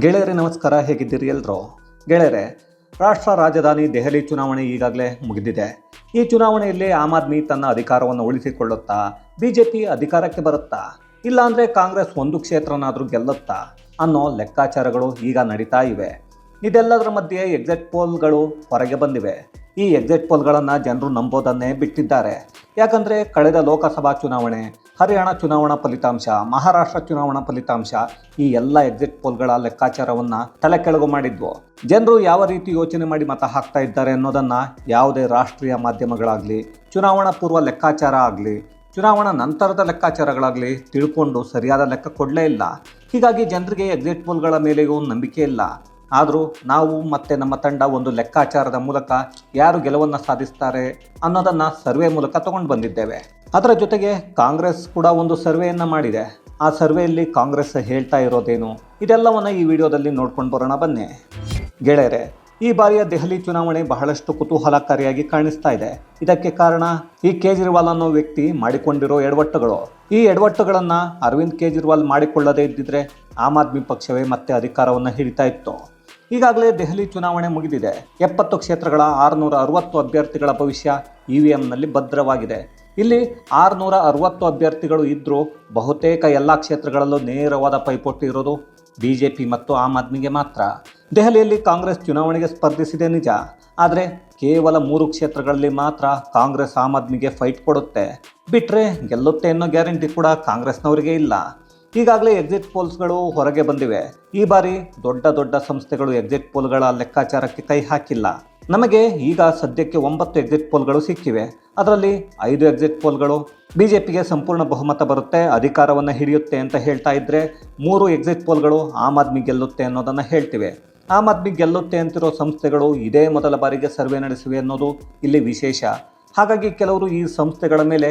ಗೆಳೆಯರೇ, ನಮಸ್ಕಾರ. ಹೇಗಿದ್ದೀರಿ ಎಲ್ಲರೂ ಗೆಳೆಯರೇ, ರಾಷ್ಟ್ರ, ರಾಜಧಾನಿ ದೆಹಲಿ ಚುನಾವಣೆ ಈಗಾಗಲೇ ಮುಗಿದಿದೆ. ಈ ಚುನಾವಣೆಯಲ್ಲಿ ಆಮ್ ಆದ್ಮಿ ತನ್ನ ಅಧಿಕಾರವನ್ನು ಉಳಿಸಿಕೊಳ್ಳುತ್ತಾ, ಬಿಜೆಪಿ ಅಧಿಕಾರಕ್ಕೆ ಬರುತ್ತಾ, ಇಲ್ಲಾಂದರೆ ಕಾಂಗ್ರೆಸ್ ಒಂದು ಕ್ಷೇತ್ರನಾದರೂ ಗೆಲ್ಲುತ್ತಾ ಅನ್ನೋ ಲೆಕ್ಕಾಚಾರಗಳು ಈಗ ನಡೀತಾ ಇವೆ. ಇದೆಲ್ಲದರ ಮಧ್ಯೆ ಎಕ್ಸಿಟ್ ಪೋಲ್ಗಳು ಹೊರಗೆ ಬಂದಿವೆ. ಈ ಎಕ್ಸಿಟ್ ಪೋಲ್ಗಳನ್ನು ಜನರು ನಂಬೋದನ್ನೇ ಬಿಟ್ಟಿದ್ದಾರೆ. ಯಾಕಂದರೆ ಕಳೆದ ಲೋಕಸಭಾ ಚುನಾವಣೆ, ಹರಿಯಾಣ ಚುನಾವಣಾ ಫಲಿತಾಂಶ, ಮಹಾರಾಷ್ಟ್ರ ಚುನಾವಣಾ ಫಲಿತಾಂಶ ಈ ಎಲ್ಲ ಎಕ್ಸಿಟ್ ಪೋಲ್ಗಳ ಲೆಕ್ಕಾಚಾರವನ್ನು ತಲೆ ಕೆಳಗು ಮಾಡಿದ್ವು. ಜನರು ಯಾವ ರೀತಿ ಯೋಚನೆ ಮಾಡಿ ಮತ ಹಾಕ್ತಾ ಇದ್ದಾರೆ ಅನ್ನೋದನ್ನು ಯಾವುದೇ ರಾಷ್ಟ್ರೀಯ ಮಾಧ್ಯಮಗಳಾಗಲಿ, ಚುನಾವಣಾ ಪೂರ್ವ ಲೆಕ್ಕಾಚಾರ ಆಗಲಿ, ಚುನಾವಣಾ ನಂತರದ ಲೆಕ್ಕಾಚಾರಗಳಾಗಲಿ ತಿಳ್ಕೊಂಡು ಸರಿಯಾದ ಲೆಕ್ಕ ಕೊಡಲೇ ಇಲ್ಲ. ಹೀಗಾಗಿ ಜನರಿಗೆ ಎಕ್ಸಿಟ್ ಪೋಲ್ಗಳ ಮೇಲೆಯೂ ನಂಬಿಕೆ ಇಲ್ಲ. ಆದರೂ ನಾವು ಮತ್ತೆ ನಮ್ಮ ತಂಡ ಒಂದು ಲೆಕ್ಕಾಚಾರದ ಮೂಲಕ ಯಾರು ಗೆಲುವನ್ನು ಸಾಧಿಸ್ತಾರೆ ಅನ್ನೋದನ್ನು ಸರ್ವೆ ಮೂಲಕ ತಗೊಂಡು ಬಂದಿದ್ದೇವೆ. ಅದರ ಜೊತೆಗೆ ಕಾಂಗ್ರೆಸ್ ಕೂಡ ಒಂದು ಸರ್ವೆಯನ್ನು ಮಾಡಿದೆ. ಆ ಸರ್ವೆಯಲ್ಲಿ ಕಾಂಗ್ರೆಸ್ ಹೇಳ್ತಾ ಇರೋದೇನು? ಇದೆಲ್ಲವನ್ನು ಈ ವಿಡಿಯೋದಲ್ಲಿ ನೋಡ್ಕೊಂಡು ಬರೋಣ ಬನ್ನಿ. ಗೆಳೆಯರೆ, ಈ ಬಾರಿಯ ದೆಹಲಿ ಚುನಾವಣೆ ಬಹಳಷ್ಟು ಕುತೂಹಲಕಾರಿಯಾಗಿ ಕಾಣಿಸ್ತಾ ಇದೆ. ಇದಕ್ಕೆ ಕಾರಣ ಈ ಕೇಜ್ರಿವಾಲ್ ಅನ್ನೋ ವ್ಯಕ್ತಿ ಮಾಡಿಕೊಂಡಿರೋ ಎಡವಟ್ಟುಗಳು. ಈ ಎಡವಟ್ಟುಗಳನ್ನು ಅರವಿಂದ್ ಕೇಜ್ರಿವಾಲ್ ಮಾಡಿಕೊಳ್ಳದೇ ಇದ್ದಿದ್ರೆ ಆಮ್ ಆದ್ಮಿ ಪಕ್ಷವೇ ಮತ್ತೆ ಅಧಿಕಾರವನ್ನು ಹಿಡಿತಾ ಇತ್ತು. ಈಗಾಗಲೇ ದೆಹಲಿ ಚುನಾವಣೆ ಮುಗಿದಿದೆ. ಎಪ್ಪತ್ತು ಕ್ಷೇತ್ರಗಳ ಆರುನೂರ ಅರವತ್ತು ಅಭ್ಯರ್ಥಿಗಳ ಭವಿಷ್ಯ ಇ ವಿ ಎಂನಲ್ಲಿ ಭದ್ರವಾಗಿದೆ. ಇಲ್ಲಿ ಆರುನೂರ ಅರವತ್ತು ಅಭ್ಯರ್ಥಿಗಳು ಇದ್ದರೂ ಬಹುತೇಕ ಎಲ್ಲ ಕ್ಷೇತ್ರಗಳಲ್ಲೂ ನೇರವಾದ ಪೈಪೋಟಿ ಇರೋದು ಬಿ ಜೆ ಪಿ ಮತ್ತು ಆಮ್ ಆದ್ಮಿಗೆ ಮಾತ್ರ. ದೆಹಲಿಯಲ್ಲಿ ಕಾಂಗ್ರೆಸ್ ಚುನಾವಣೆಗೆ ಸ್ಪರ್ಧಿಸಿದೆ ನಿಜ. ಆದರೆ ಕೇವಲ ಮೂರು ಕ್ಷೇತ್ರಗಳಲ್ಲಿ ಮಾತ್ರ ಕಾಂಗ್ರೆಸ್ ಆಮ್ ಆದ್ಮಿಗೆ ಫೈಟ್ ಕೊಡುತ್ತೆ. ಬಿಟ್ಟರೆ ಗೆಲ್ಲುತ್ತೆ ಅನ್ನೋ ಗ್ಯಾರಂಟಿ ಕೂಡ ಕಾಂಗ್ರೆಸ್ನವರಿಗೆ ಇಲ್ಲ. ಈಗಾಗಲೇ ಎಕ್ಸಿಟ್ ಪೋಲ್ಸ್ಗಳು ಹೊರಗೆ ಬಂದಿವೆ. ಈ ಬಾರಿ ದೊಡ್ಡ ದೊಡ್ಡ ಸಂಸ್ಥೆಗಳು ಎಕ್ಸಿಟ್ ಪೋಲ್ಗಳ ಲೆಕ್ಕಾಚಾರಕ್ಕೆ ಕೈ ಹಾಕಿಲ್ಲ. ನಮಗೆ ಈಗ ಸದ್ಯಕ್ಕೆ ಒಂಬತ್ತು ಎಕ್ಸಿಟ್ ಪೋಲ್ಗಳು ಸಿಕ್ಕಿವೆ. ಅದರಲ್ಲಿ ಐದು ಎಕ್ಸಿಟ್ ಪೋಲ್ಗಳು ಬಿಜೆಪಿಗೆ ಸಂಪೂರ್ಣ ಬಹುಮತ ಬರುತ್ತೆ, ಅಧಿಕಾರವನ್ನು ಹಿಡಿಯುತ್ತೆ ಅಂತ ಹೇಳ್ತಾ ಇದ್ರೆ ಮೂರು ಎಕ್ಸಿಟ್ ಪೋಲ್ಗಳು ಆಮ್ ಆದ್ಮಿ ಗೆಲ್ಲುತ್ತೆ ಅನ್ನೋದನ್ನು ಹೇಳ್ತಿವೆ. ಆಮ್ ಆದ್ಮಿ ಗೆಲ್ಲುತ್ತೆ ಅಂತಿರೋ ಸಂಸ್ಥೆಗಳು ಇದೇ ಮೊದಲ ಬಾರಿಗೆ ಸರ್ವೆ ನಡೆಸಿವೆ ಅನ್ನೋದು ಇಲ್ಲಿ ವಿಶೇಷ. ಹಾಗಾಗಿ ಕೆಲವರು ಈ ಸಂಸ್ಥೆಗಳ ಮೇಲೆ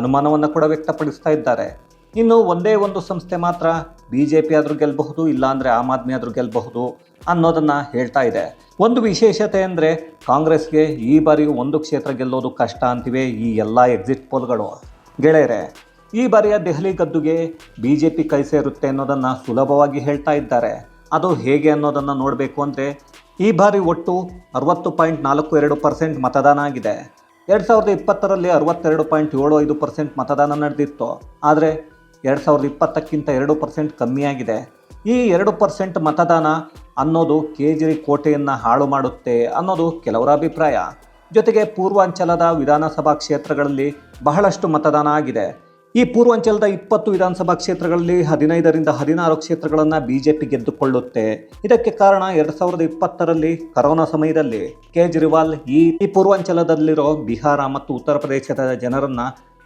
ಅನುಮಾನವನ್ನು ಕೂಡ ವ್ಯಕ್ತಪಡಿಸ್ತಾ ಇದ್ದಾರೆ. ಇನ್ನು ಒಂದೇ ಒಂದು ಸಂಸ್ಥೆ ಮಾತ್ರ ಬಿ ಜೆ ಪಿ ಆದರೂ ಗೆಲ್ಲಬಹುದು ಇಲ್ಲಾಂದರೆ ಆಮ್ ಆದ್ಮಿ ಆದರೂ ಗೆಲ್ಲಬಹುದು ಅನ್ನೋದನ್ನು ಹೇಳ್ತಾ ಇದೆ. ಒಂದು ವಿಶೇಷತೆ ಅಂದರೆ ಕಾಂಗ್ರೆಸ್ಗೆ ಈ ಬಾರಿ ಒಂದು ಕ್ಷೇತ್ರ ಗೆಲ್ಲೋದು ಕಷ್ಟ ಅಂತಿವೆ ಈ ಎಲ್ಲ ಎಕ್ಸಿಟ್ ಪೋಲ್ಗಳು ಗೆಳೆಯರೆ, ಈ ಬಾರಿಯ ದೆಹಲಿ ಗದ್ದುಗೆ ಬಿ ಜೆ ಪಿ ಕೈ ಸೇರುತ್ತೆ ಅನ್ನೋದನ್ನು ಸುಲಭವಾಗಿ ಹೇಳ್ತಾ ಇದ್ದಾರೆ. ಅದು ಹೇಗೆ ಅನ್ನೋದನ್ನು ನೋಡಬೇಕು ಅಂದರೆ ಈ ಬಾರಿ ಒಟ್ಟು ಅರವತ್ತು ಪಾಯಿಂಟ್ ನಾಲ್ಕು ಎರಡು ಪರ್ಸೆಂಟ್ ಮತದಾನ ಆಗಿದೆ. ಎರಡು ಸಾವಿರದ ಇಪ್ಪತ್ತರಲ್ಲಿ ಅರವತ್ತೆರಡು ಪಾಯಿಂಟ್ ಏಳು ಐದು ಪರ್ಸೆಂಟ್ ಮತದಾನ ನಡೆದಿತ್ತು. ಆದರೆ ಎರಡು ಸಾವಿರದ ಇಪ್ಪತ್ತಕ್ಕಿಂತ ಎರಡು ಪರ್ಸೆಂಟ್ ಕಮ್ಮಿಯಾಗಿದೆ. ಈ ಎರಡು ಪರ್ಸೆಂಟ್ ಮತದಾನ ಅನ್ನೋದು ಕೇಜರಿ ಕೋಟೆಯನ್ನು ಹಾಳು ಮಾಡುತ್ತೆ ಅನ್ನೋದು ಕೆಲವರ ಅಭಿಪ್ರಾಯ. ಜೊತೆಗೆ ಪೂರ್ವಾಂಚಲದ ವಿಧಾನಸಭಾ ಕ್ಷೇತ್ರಗಳಲ್ಲಿ ಬಹಳಷ್ಟು ಮತದಾನ ಆಗಿದೆ. ಈ ಪೂರ್ವಾಂಚಲದ ಇಪ್ಪತ್ತು ವಿಧಾನಸಭಾ ಕ್ಷೇತ್ರಗಳಲ್ಲಿ ಹದಿನೈದರಿಂದ ಹದಿನಾರು ಕ್ಷೇತ್ರಗಳನ್ನು ಬಿ ಜೆ ಪಿ ಗೆದ್ದುಕೊಳ್ಳುತ್ತೆ. ಇದಕ್ಕೆ ಕಾರಣ ಎರಡು ಸಾವಿರದ ಇಪ್ಪತ್ತರಲ್ಲಿ ಕರೋನಾ ಸಮಯದಲ್ಲಿ ಕೇಜ್ರಿವಾಲ್ ಈ ಪೂರ್ವಾಂಚಲದಲ್ಲಿರೋ ಬಿಹಾರ ಮತ್ತು ಉತ್ತರ ಪ್ರದೇಶದ ಜನರನ್ನ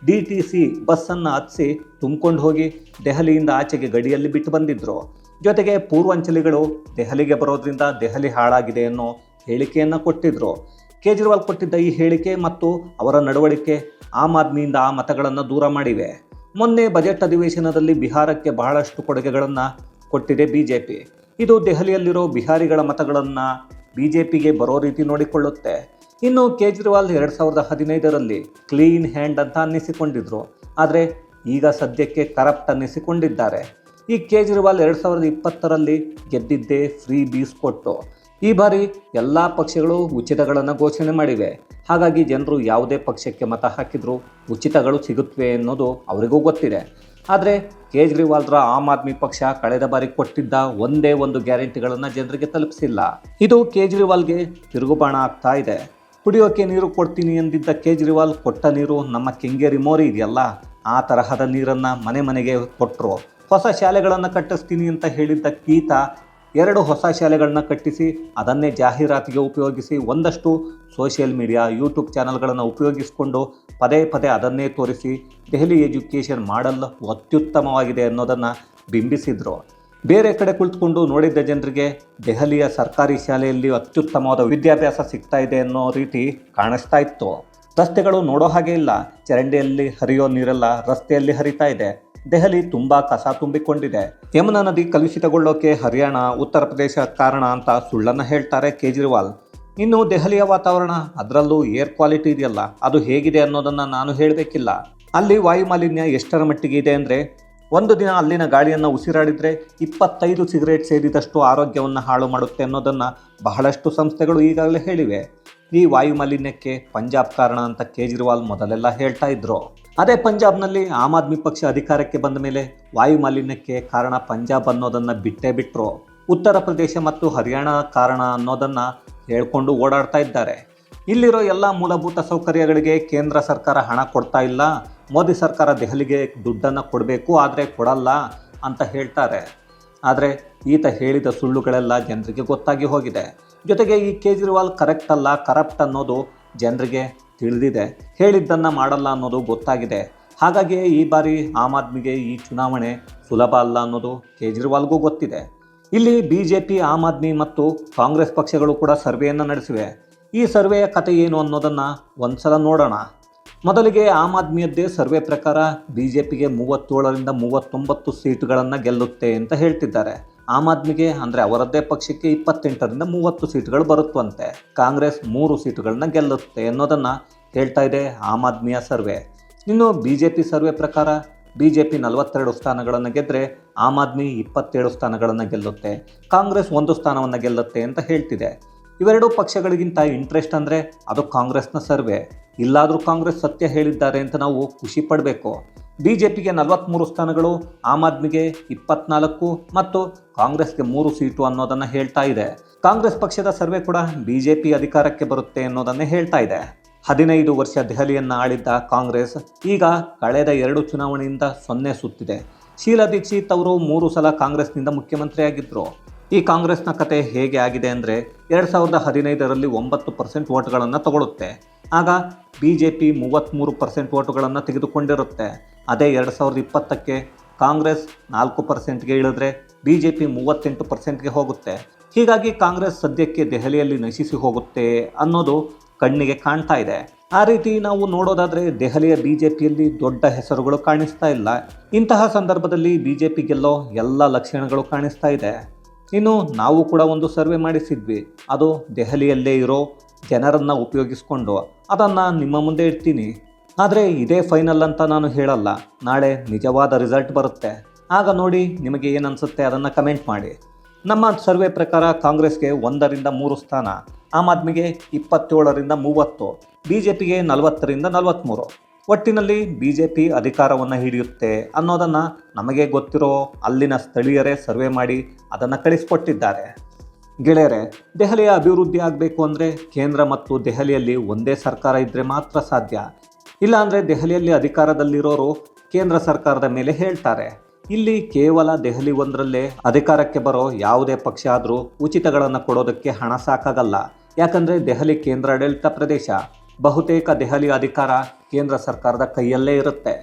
ಡಿ ಟಿ ಸಿ ಬಸ್ಸನ್ನು ಹತ್ತಿಸಿ ತುಂಬಿಕೊಂಡು ಹೋಗಿ ದೆಹಲಿಯಿಂದ ಆಚೆಗೆ ಗಡಿಯಲ್ಲಿ ಬಿಟ್ಟು ಬಂದಿದ್ದರು ಜೊತೆಗೆ ಪೂರ್ವಾಂಚಲಿಗಳು ದೆಹಲಿಗೆ ಬರೋದ್ರಿಂದ ದೆಹಲಿ ಹಾಳಾಗಿದೆ ಅನ್ನೋ ಹೇಳಿಕೆಯನ್ನು ಕೊಟ್ಟಿದ್ದರು ಕೇಜ್ರಿವಾಲ್ ಕೊಟ್ಟಿದ್ದ ಈ ಹೇಳಿಕೆ ಮತ್ತು ಅವರ ನಡವಳಿಕೆ ಆಮ್ ಆದ್ಮಿಯಿಂದ ಆ ಮತಗಳನ್ನು ದೂರ ಮಾಡಿವೆ. ಮೊನ್ನೆ ಬಜೆಟ್ ಅಧಿವೇಶನದಲ್ಲಿ ಬಿಹಾರಕ್ಕೆ ಬಹಳಷ್ಟು ಕೊಡುಗೆಗಳನ್ನು ಕೊಟ್ಟಿದೆ ಬಿ ಜೆ ಪಿ ಇದು ದೆಹಲಿಯಲ್ಲಿರೋ ಬಿಹಾರಿಗಳ ಮತಗಳನ್ನು ಬಿ ಜೆ ಪಿಗೆ ಬರೋ ರೀತಿ ನೋಡಿಕೊಳ್ಳುತ್ತೆ. ಇನ್ನು ಕೇಜ್ರಿವಾಲ್ ಎರಡು ಸಾವಿರದ ಹದಿನೈದರಲ್ಲಿ ಕ್ಲೀನ್ ಹ್ಯಾಂಡ್ ಅಂತ ಅನ್ನಿಸಿಕೊಂಡಿದ್ರು. ಆದರೆ ಈಗ ಸದ್ಯಕ್ಕೆ ಕರಪ್ಟ್ ಅನ್ನಿಸಿಕೊಂಡಿದ್ದಾರೆ. ಈ ಕೇಜ್ರಿವಾಲ್ ಎರಡು ಸಾವಿರದ ಇಪ್ಪತ್ತರಲ್ಲಿ ಗೆದ್ದಿದ್ದೇ ಫ್ರೀ ಬೀಸ್ ಕೊಟ್ಟು ಈ ಬಾರಿ ಎಲ್ಲ ಪಕ್ಷಗಳು ಉಚಿತಗಳನ್ನು ಘೋಷಣೆ ಮಾಡಿವೆ. ಹಾಗಾಗಿ ಜನರು ಯಾವುದೇ ಪಕ್ಷಕ್ಕೆ ಮತ ಹಾಕಿದರೂ ಉಚಿತಗಳು ಸಿಗುತ್ತವೆ ಅನ್ನೋದು ಅವರಿಗೂ ಗೊತ್ತಿದೆ. ಆದರೆ ಕೇಜ್ರಿವಾಲ್ರ ಆಮ್ ಆದ್ಮಿ ಪಕ್ಷ ಕಳೆದ ಬಾರಿ ಕೊಟ್ಟಿದ್ದ ಒಂದೇ ಒಂದು ಗ್ಯಾರಂಟಿಗಳನ್ನು ಜನರಿಗೆ ತಲುಪಿಸಿಲ್ಲ. ಇದು ಕೇಜ್ರಿವಾಲ್ಗೆ ತಿರುಗುಬಾಣ ಆಗ್ತಾ ಇದೆ. ಕುಡಿಯೋಕೆ ನೀರು ಕೊಡ್ತೀನಿ ಎಂದಿದ್ದ ಕೇಜ್ರಿವಾಲ್ ಕೊಟ್ಟ ನೀರು ನಮ್ಮ ಕೆಂಗೇರಿ ಮೋರಿ ಇದೆಯಲ್ಲ? ಆ ತರಹದ ನೀರನ್ನು ಮನೆ ಮನೆಗೆ ಕೊಟ್ಟರು ಹೊಸ ಶಾಲೆಗಳನ್ನು ಕಟ್ಟಿಸ್ತೀನಿ ಅಂತ ಹೇಳಿದ್ದ ಕೀತ ಎರಡು ಹೊಸ ಶಾಲೆಗಳನ್ನ ಕಟ್ಟಿಸಿ ಅದನ್ನೇ ಜಾಹೀರಾತಿಗೆ ಉಪಯೋಗಿಸಿ ಒಂದಷ್ಟು ಸೋಷಿಯಲ್ ಮೀಡಿಯಾ, ಯೂಟ್ಯೂಬ್ ಚಾನಲ್ಗಳನ್ನು ಉಪಯೋಗಿಸಿಕೊಂಡು ಪದೇ ಪದೇ ಅದನ್ನೇ ತೋರಿಸಿ ದೆಹಲಿ ಎಜುಕೇಷನ್ ಮಾಡಲ್ ಅತ್ಯುತ್ತಮವಾಗಿದೆ ಅನ್ನೋದನ್ನು ಬಿಂಬಿಸಿದ್ರು. ಬೇರೆ ಕಡೆ ಕುಳಿತುಕೊಂಡು ನೋಡಿದ್ದ ಜನರಿಗೆ ದೆಹಲಿಯ ಸರ್ಕಾರಿ ಶಾಲೆಯಲ್ಲಿ ಅತ್ಯುತ್ತಮವಾದ ವಿದ್ಯಾಭ್ಯಾಸ ಸಿಗ್ತಾ ಇದೆ ಅನ್ನೋ ರೀತಿ ಕಾಣಿಸ್ತಾ ಇತ್ತು. ರಸ್ತೆಗಳು ನೋಡೋ ಹಾಗೆ ಇಲ್ಲ. ಚರಂಡಿಯಲ್ಲಿ ಹರಿಯೋ ನೀರೆಲ್ಲ ರಸ್ತೆಯಲ್ಲಿ ಹರಿತಾ ಇದೆ. ದೆಹಲಿ ತುಂಬಾ ಕಸ ತುಂಬಿಕೊಂಡಿದೆ. ಯಮುನಾ ನದಿ ಕಲುಷಿತಗೊಳ್ಳೋಕೆ ಹರಿಯಾಣ, ಉತ್ತರ ಪ್ರದೇಶ ಕಾರಣ ಅಂತ ಸುಳ್ಳನ್ನು ಹೇಳ್ತಾರೆ ಕೇಜ್ರಿವಾಲ್. ಇನ್ನು ದೆಹಲಿಯ ವಾತಾವರಣ, ಅದರಲ್ಲೂ ಏರ್ ಕ್ವಾಲಿಟಿ ಇದೆಯಲ್ಲ, ಅದು ಹೇಗಿದೆ ಅನ್ನೋದನ್ನು ನಾನು ಹೇಳಬೇಕಿಲ್ಲ. ಅಲ್ಲಿ ವಾಯು ಮಾಲಿನ್ಯ ಎಷ್ಟರ ಮಟ್ಟಿಗೆ ಇದೆ ಅಂದರೆ ಒಂದು ದಿನ ಅಲ್ಲಿನ ಗಾಳಿಯನ್ನು ಉಸಿರಾಡಿದರೆ ಇಪ್ಪತ್ತೈದು ಸಿಗರೇಟ್ ಸೇರಿದಷ್ಟು ಆರೋಗ್ಯವನ್ನು ಹಾಳು ಮಾಡುತ್ತೆ ಅನ್ನೋದನ್ನು ಬಹಳಷ್ಟು ಸಂಸ್ಥೆಗಳು ಈಗಾಗಲೇ ಹೇಳಿವೆ. ಈ ವಾಯು ಮಾಲಿನ್ಯಕ್ಕೆ ಪಂಜಾಬ್ ಕಾರಣ ಅಂತ ಕೇಜ್ರಿವಾಲ್ ಮೊದಲೆಲ್ಲ ಹೇಳ್ತಾ ಇದ್ರು. ಅದೇ ಪಂಜಾಬ್ನಲ್ಲಿ ಆಮ್ ಆದ್ಮಿ ಪಕ್ಷ ಅಧಿಕಾರಕ್ಕೆ ಬಂದ ಮೇಲೆ ವಾಯು ಮಾಲಿನ್ಯಕ್ಕೆ ಕಾರಣ ಪಂಜಾಬ್ ಅನ್ನೋದನ್ನು ಬಿಟ್ಟೇ ಬಿಟ್ಟರು ಉತ್ತರ ಪ್ರದೇಶ ಮತ್ತು ಹರಿಯಾಣ ಕಾರಣ ಅನ್ನೋದನ್ನು ಹೇಳ್ಕೊಂಡು ಓಡಾಡ್ತಾ ಇದ್ದಾರೆ. ಇಲ್ಲಿರೋ ಎಲ್ಲ ಮೂಲಭೂತ ಸೌಕರ್ಯಗಳಿಗೆ ಕೇಂದ್ರ ಸರ್ಕಾರ ಹಣ ಕೊಡ್ತಾ ಇಲ್ಲ. ಮೋದಿ ಸರ್ಕಾರ ದೆಹಲಿಗೆ ದುಡ್ಡನ್ನು ಕೊಡಬೇಕು, ಆದರೆ ಕೊಡಲ್ಲ ಅಂತ ಹೇಳ್ತಾರೆ. ಆದರೆ ಈತ ಹೇಳಿದ ಸುಳ್ಳುಗಳೆಲ್ಲ ಜನರಿಗೆ ಗೊತ್ತಾಗಿ ಹೋಗಿದೆ. ಜೊತೆಗೆ ಈ ಕೇಜ್ರಿವಾಲ್ ಕರೆಕ್ಟ್ ಅಲ್ಲ ಕರಪ್ಟ್ ಅನ್ನೋದು ಜನರಿಗೆ ತಿಳಿದಿದೆ. ಹೇಳಿದ್ದನ್ನು ಮಾಡಲ್ಲ ಅನ್ನೋದು ಗೊತ್ತಾಗಿದೆ. ಹಾಗಾಗಿ ಈ ಬಾರಿ ಆಮ್ ಆದ್ಮಿಗೆ ಈ ಚುನಾವಣೆ ಸುಲಭ ಅಲ್ಲ ಅನ್ನೋದು ಕೇಜ್ರಿವಾಲ್ಗೂ ಗೊತ್ತಿದೆ. ಇಲ್ಲಿ B J P Aam Aadmi ಮತ್ತು ಕಾಂಗ್ರೆಸ್ ಪಕ್ಷಗಳು ಕೂಡ ಸರ್ವೆಯನ್ನು ನಡೆಸಿವೆ. ಈ ಸರ್ವೆಯ ಕತೆ ಏನು ಅನ್ನೋದನ್ನು ಒಂದ್ಸಲ ನೋಡೋಣ. ಮೊದಲಿಗೆ ಆಮ್ ಆದ್ಮಿಯದ್ದೇ ಸರ್ವೆ ಪ್ರಕಾರ ಬಿ ಜೆ ಪಿಗೆ ಮೂವತ್ತೇಳರಿಂದ ಮೂವತ್ತೊಂಬತ್ತು ಸೀಟುಗಳನ್ನು ಗೆಲ್ಲುತ್ತೆ ಅಂತ ಹೇಳ್ತಿದ್ದಾರೆ. ಆಮ್ ಆದ್ಮಿಗೆ ಅಂದರೆ ಅವರದ್ದೇ ಪಕ್ಷಕ್ಕೆ ಇಪ್ಪತ್ತೆಂಟರಿಂದ ಮೂವತ್ತು ಸೀಟುಗಳು ಬರುತ್ತಂತೆ. ಕಾಂಗ್ರೆಸ್ ಮೂರು ಸೀಟುಗಳನ್ನ ಗೆಲ್ಲುತ್ತೆ ಅನ್ನೋದನ್ನು ಹೇಳ್ತಾ ಇದೆ ಆಮ್ ಆದ್ಮಿಯ ಸರ್ವೆ. ಇನ್ನು ಬಿ ಜೆ ಪಿ ಸರ್ವೆ ಪ್ರಕಾರ ಬಿ ಜೆ ಪಿ ನಲವತ್ತೆರಡು ಸ್ಥಾನಗಳನ್ನು ಗೆದ್ದರೆ ಆಮ್ ಆದ್ಮಿ ಇಪ್ಪತ್ತೇಳು ಸ್ಥಾನಗಳನ್ನು ಗೆಲ್ಲುತ್ತೆ. ಕಾಂಗ್ರೆಸ್ ಒಂದು ಸ್ಥಾನವನ್ನು ಗೆಲ್ಲುತ್ತೆ ಅಂತ ಹೇಳ್ತಿದೆ. ಇವೆರಡೂ ಪಕ್ಷಗಳಿಗಿಂತ ಇಂಟ್ರೆಸ್ಟ್ ಅಂದರೆ ಅದು ಕಾಂಗ್ರೆಸ್ನ ಸರ್ವೆ. ಇಲ್ಲಾದರೂ ಕಾಂಗ್ರೆಸ್ ಸತ್ಯ ಹೇಳಿದ್ದಾರೆ ಅಂತ ನಾವು ಖುಷಿ ಪಡಬೇಕು. ಬಿ ಜೆ ಪಿಗೆ ನಲವತ್ತ್ಮೂರು ಸ್ಥಾನಗಳು, ಆಮ್ ಆದ್ಮಿಗೆ ಇಪ್ಪತ್ನಾಲ್ಕು ಮತ್ತು ಕಾಂಗ್ರೆಸ್ಗೆ ಮೂರು ಸೀಟು ಅನ್ನೋದನ್ನು ಹೇಳ್ತಾ ಇದೆ. ಕಾಂಗ್ರೆಸ್ ಪಕ್ಷದ ಸರ್ವೆ ಕೂಡ ಬಿ ಜೆ ಪಿ ಅಧಿಕಾರಕ್ಕೆ ಬರುತ್ತೆ ಅನ್ನೋದನ್ನೇ ಹೇಳ್ತಾ ಇದೆ. ಹದಿನೈದು ವರ್ಷ ದೆಹಲಿಯನ್ನು ಆಳಿದ್ದ ಕಾಂಗ್ರೆಸ್ ಈಗ ಕಳೆದ ಎರಡು ಚುನಾವಣೆಯಿಂದ ಸೊನ್ನೆ ಸುತ್ತಿದೆ. ಶೀಲಾ ದೀಕ್ಷಿತ್ ಅವರು ಮೂರು ಸಲ ಕಾಂಗ್ರೆಸ್ನಿಂದ ಮುಖ್ಯಮಂತ್ರಿಯಾಗಿದ್ದರು ಈ ಕಾಂಗ್ರೆಸ್ನ ಕತೆ ಹೇಗೆ ಆಗಿದೆ ಅಂದರೆ ಎರಡು ಸಾವಿರದ ಹದಿನೈದರಲ್ಲಿ ಒಂಬತ್ತು ಪರ್ಸೆಂಟ್ ಓಟ್ಗಳನ್ನು ತಗೊಳುತ್ತೆ. ಆಗ ಬಿ ಜೆ ಪಿ ಮೂವತ್ತ್ಮೂರು ಪರ್ಸೆಂಟ್ ಓಟುಗಳನ್ನು ತೆಗೆದುಕೊಂಡಿರುತ್ತೆ. ಅದೇ ಎರಡು ಸಾವಿರದ ಇಪ್ಪತ್ತಕ್ಕೆ ಕಾಂಗ್ರೆಸ್ ನಾಲ್ಕು ಪರ್ಸೆಂಟ್ಗೆ ಇಳಿದ್ರೆ ಬಿ ಜೆ ಪಿ ಮೂವತ್ತೆಂಟು ಪರ್ಸೆಂಟ್ಗೆ ಹೋಗುತ್ತೆ. ಹೀಗಾಗಿ ಕಾಂಗ್ರೆಸ್ ಸದ್ಯಕ್ಕೆ ದೆಹಲಿಯಲ್ಲಿ ನಶಿಸಿ ಹೋಗುತ್ತೆ ಅನ್ನೋದು ಕಣ್ಣಿಗೆ ಕಾಣ್ತಾ ಇದೆ. ಆ ರೀತಿ ನಾವು ನೋಡೋದಾದರೆ ದೆಹಲಿಯ ಬಿ ಜೆ ಪಿಯಲ್ಲಿ ದೊಡ್ಡ ಹೆಸರುಗಳು ಕಾಣಿಸ್ತಾ ಇಲ್ಲ. ಇಂತಹ ಸಂದರ್ಭದಲ್ಲಿ ಬಿ ಜೆ ಪಿ ಗೆಲ್ಲೋ ಎಲ್ಲ ಲಕ್ಷಣಗಳು ಕಾಣಿಸ್ತಾ ಇದೆ. ಇನ್ನು ನಾವು ಕೂಡ ಒಂದು ಸರ್ವೆ ಮಾಡಿಸಿದ್ವಿ. ಅದು ದೆಹಲಿಯಲ್ಲೇ ಇರೋ ಜನರನ್ನು ಉಪಯೋಗಿಸ್ಕೊಂಡು ಅದನ್ನು ನಿಮ್ಮ ಮುಂದೆ ಇಡ್ತೀನಿ. ಆದರೆ ಇದೇ ಫೈನಲ್ ಅಂತ ನಾನು ಹೇಳಲ್ಲ. ನಾಳೆ ನಿಜವಾದ ರಿಸಲ್ಟ್ ಬರುತ್ತೆ. ಆಗ ನೋಡಿ ನಿಮಗೆ ಏನು ಅನಿಸುತ್ತೆ ಅದನ್ನು ಕಮೆಂಟ್ ಮಾಡಿ. ನಮ್ಮ ಸರ್ವೆ ಪ್ರಕಾರ ಕಾಂಗ್ರೆಸ್ಗೆ ಒಂದರಿಂದ ಮೂರು ಸ್ಥಾನ, ಆಮ್ ಆದ್ಮಿಗೆ ಇಪ್ಪತ್ತೇಳರಿಂದ ಮೂವತ್ತು ಬಿ ಜೆ ಪಿಗೆ ನಲವತ್ತರಿಂದ ನಲವತ್ತ್ಮೂರು ಒಟ್ಟಿನಲ್ಲಿ ಬಿ ಜೆ ಪಿ ಅಧಿಕಾರವನ್ನು ಹಿಡಿಯುತ್ತೆ ಅನ್ನೋದನ್ನು ನಮಗೆ ಗೊತ್ತಿರೋ ಅಲ್ಲಿನ ಸ್ಥಳೀಯರೇ ಸರ್ವೆ ಮಾಡಿ ಅದನ್ನು ಕಳಿಸ್ಕೊಟ್ಟಿದ್ದಾರೆ. ಗೆಳೆಯರೆ, ದೆಹಲಿಯ ಅಭಿವೃದ್ಧಿ ಆಗಬೇಕು ಅಂದರೆ ಕೇಂದ್ರ ಮತ್ತು ದೆಹಲಿಯಲ್ಲಿ ಒಂದೇ ಸರ್ಕಾರ ಇದ್ದರೆ ಮಾತ್ರ ಸಾಧ್ಯ. ಇಲ್ಲಾಂದರೆ ದೆಹಲಿಯಲ್ಲಿ ಅಧಿಕಾರದಲ್ಲಿರೋರು ಕೇಂದ್ರ ಸರ್ಕಾರದ ಮೇಲೆ ಹೇಳ್ತಾರೆ. ಇಲ್ಲಿ ಕೇವಲ ದೆಹಲಿ ಒಂದರಲ್ಲೇ ಅಧಿಕಾರಕ್ಕೆ ಬರೋ ಯಾವುದೇ ಪಕ್ಷ ಆದರೂ ಉಚಿತಗಳನ್ನು ಕೊಡೋದಕ್ಕೆ ಹಣ ಸಾಕಾಗಲ್ಲ. ಯಾಕಂದರೆ ದೆಹಲಿ ಕೇಂದ್ರಾಡಳಿತ ಪ್ರದೇಶ. ಬಹುತೇಕ ದೆಹಲಿ ಅಧಿಕಾರ ಕೇಂದ್ರ ಸರ್ಕಾರದ ಕೈಯಲ್ಲೇ ಇರುತ್ತೆ.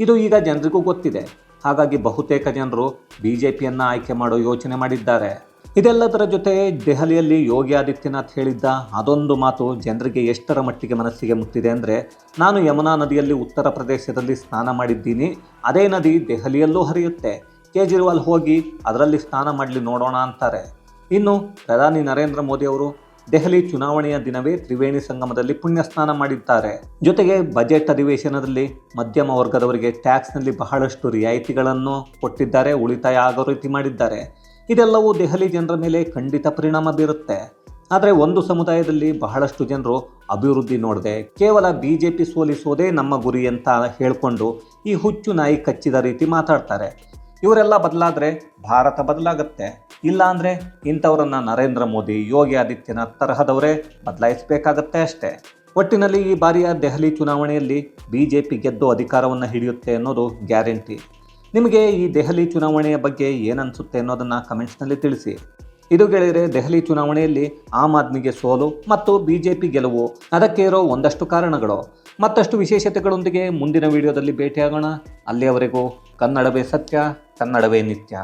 ಇದು ಈಗ ಜನರಿಗೂ ಗೊತ್ತಿದೆ. ಹಾಗಾಗಿ ಬಹುತೇಕ ಜನರು ಬಿ ಜೆ ಪಿಯನ್ನು ಆಯ್ಕೆ ಮಾಡೋ ಯೋಚನೆ ಮಾಡಿದ್ದಾರೆ. ಇದೆಲ್ಲದರ ಜೊತೆ ದೆಹಲಿಯಲ್ಲಿ ಯೋಗಿ ಆದಿತ್ಯನಾಥ್ ಹೇಳಿದ್ದ ಅದೊಂದು ಮಾತು ಜನರಿಗೆ ಎಷ್ಟರ ಮಟ್ಟಿಗೆ ಮನಸ್ಸಿಗೆ ಮುಟ್ಟಿದೆ ಅಂದರೆ, ನಾನು ಯಮುನಾ ನದಿಯಲ್ಲಿ ಉತ್ತರ ಪ್ರದೇಶದಲ್ಲಿ ಸ್ನಾನ ಮಾಡಿದ್ದೀನಿ. ಅದೇ ನದಿ ದೆಹಲಿಯಲ್ಲೂ ಹರಿಯುತ್ತೆ. ಕೇಜ್ರಿವಾಲ್ ಹೋಗಿ ಅದರಲ್ಲಿ ಸ್ನಾನ ಮಾಡಲಿ ನೋಡೋಣ ಅಂತಾರೆ. ಇನ್ನು ಪ್ರಧಾನಿ ನರೇಂದ್ರ ಮೋದಿ ಅವರು ದೆಹಲಿ ಚುನಾವಣೆಯ ದಿನವೇ ತ್ರಿವೇಣಿ ಸಂಗಮದಲ್ಲಿ ಪುಣ್ಯ ಸ್ನಾನ ಮಾಡಿದ್ದಾರೆ. ಜೊತೆಗೆ ಬಜೆಟ್ ಅಧಿವೇಶನದಲ್ಲಿ ಮಧ್ಯಮ ವರ್ಗದವರಿಗೆ ಟ್ಯಾಕ್ಸ್ನಲ್ಲಿ ಬಹಳಷ್ಟು ರಿಯಾಯಿತಿಗಳನ್ನು ಕೊಟ್ಟಿದ್ದಾರೆ, ಉಳಿತಾಯ ಆಗೋ ರೀತಿ ಮಾಡಿದ್ದಾರೆ. ಇದೆಲ್ಲವೂ ದೆಹಲಿ ಜನರ ಮೇಲೆ ಖಂಡಿತ ಪರಿಣಾಮ ಬೀರುತ್ತೆ. ಆದರೆ ಒಂದು ಸಮುದಾಯದಲ್ಲಿ ಬಹಳಷ್ಟು ಜನರು ಅಭಿವೃದ್ಧಿ ನೋಡದೆ ಕೇವಲ ಬಿ ಜೆ ಪಿ ಸೋಲಿಸೋದೇ ನಮ್ಮ ಗುರಿ ಅಂತ ಹೇಳಿಕೊಂಡು ಈ ಹುಚ್ಚು ನಾಯಿ ಕಚ್ಚಿದ ರೀತಿ ಮಾತಾಡ್ತಾರೆ. ಇವರೆಲ್ಲ ಬದಲಾದರೆ ಭಾರತ ಬದಲಾಗುತ್ತೆ. ಇಲ್ಲ ಇಂಥವರನ್ನು ಇಂಥವರನ್ನ ನರೇಂದ್ರ ಮೋದಿ, ಯೋಗಿ ಆದಿತ್ಯನಾಥ್ ತರಹದವರೇ ಬದಲಾಯಿಸಬೇಕಾಗತ್ತೆ ಅಷ್ಟೇ. ಒಟ್ಟಿನಲ್ಲಿ ಈ ಬಾರಿಯ ದೆಹಲಿ ಚುನಾವಣೆಯಲ್ಲಿ ಬಿ ಜೆ ಪಿ ಗೆದ್ದು ಅಧಿಕಾರವನ್ನು ಹಿಡಿಯುತ್ತೆ ಅನ್ನೋದು ಗ್ಯಾರಂಟಿ. ನಿಮಗೆ ಈ ದೆಹಲಿ ಚುನಾವಣೆಯ ಬಗ್ಗೆ ಏನನ್ಸುತ್ತೆ ಅನ್ನೋದನ್ನು ಕಮೆಂಟ್ಸ್ನಲ್ಲಿ ತಿಳಿಸಿ. ಇದು ಗೆಳೆಯರೆ ದೆಹಲಿ ಚುನಾವಣೆಯಲ್ಲಿ ಆಮ್ ಆದ್ಮಿಗೆ ಸೋಲು ಮತ್ತು ಬಿ ಜೆ ಪಿ ಗೆಲುವು ಅದಕ್ಕೆ ಇರೋ ಒಂದಷ್ಟು ಕಾರಣಗಳು. ಮತ್ತಷ್ಟು ವಿಶೇಷತೆಗಳೊಂದಿಗೆ ಮುಂದಿನ ವಿಡಿಯೋದಲ್ಲಿ ಭೇಟಿಯಾಗೋಣ. ಅಲ್ಲಿಯವರೆಗೂ ಕನ್ನಡವೇ ಸತ್ಯ. ಕನ್ನಡವೇ ನಿತ್ಯ.